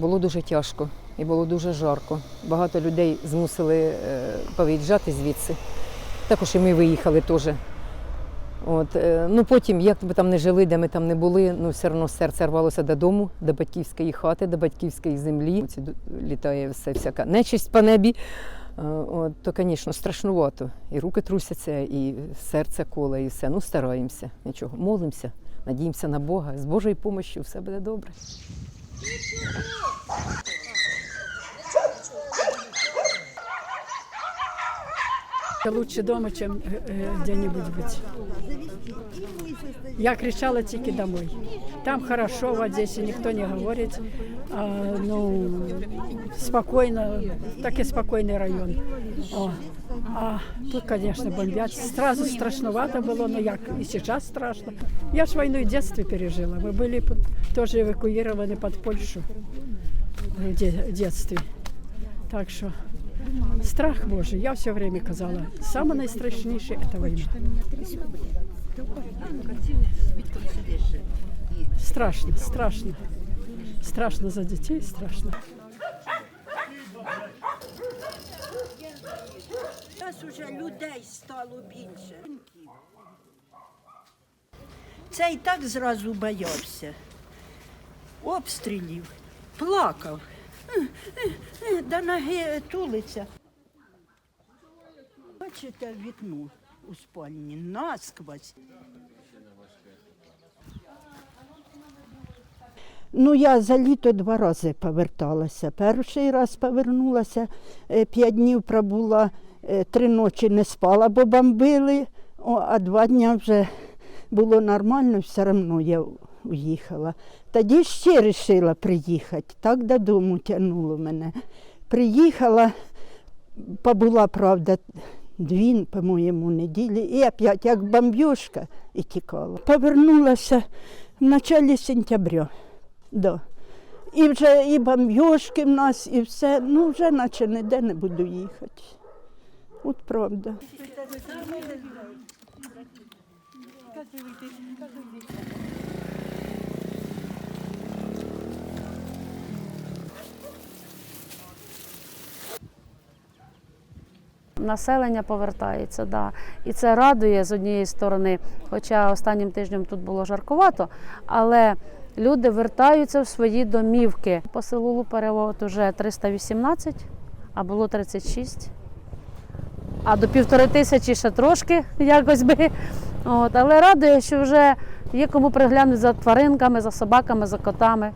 було дуже тяжко і було дуже жарко. Багато людей змусили е, повиїжджати звідси. Також і ми виїхали теж. От, е, ну потім, як би там не жили, де ми там не були, ну все одно серце рвалося додому, до батьківської хати, до батьківської землі. Ці літає все всяка нечисть по небі. Е, От, то, звісно, страшнувато. І руки трусяться, і серце коле, і все. Ну, стараємося. Нічого, молимося, надіємося на Бога. З Божою допомогою все буде добре. Лучше дома, чем э, э, где-нибудь быть. Я кричала тільки домой. Там хорошо в Одессе, никто не говорит. А, ну, спокойно, такий спокойный район. О. А тут, конечно, бомбят. Сразу страшновато было, но як и сейчас страшно. Я ж войну в детстве пережила. Мы были под- тоже эвакуированы под Польшу в де- в детстве. Так що страх Божий, я все время казала, саме найстрашніше це війна. Страшно, страшно. Страшно за дітей, страшно. Зараз уже людей стало більше. Цей так зразу боявся. Обстрілів, плакав. До ноги тулиться. Бачите вікно у спальні насквозь. Ну, я за літо два рази поверталася. Перший раз повернулася, е, п'ять днів пробула, е, три ночі не спала, бо бомбили, а два дні вже було нормально, все одно я уїхала. Тоді ще вирішила приїхати, так додому тягнуло мене. Приїхала, побула, правда, дві, по-моєму, неділі, і опять як бомбюшка і тікала. Повернулася в началі сентября. Да. І вже і бомбьошки в нас, і все. Ну, вже наче ніде не буду їхати. От правда. Населення повертається, да. і це радує з однієї сторони. Хоча останнім тижнем тут було жаркувато, але люди вертаються в свої домівки. По селу Луперево уже 318, а було 36. А до півтори тисячі ще трошки якось би. От, але радує, що вже є кому приглянути за тваринками, за собаками, за котами.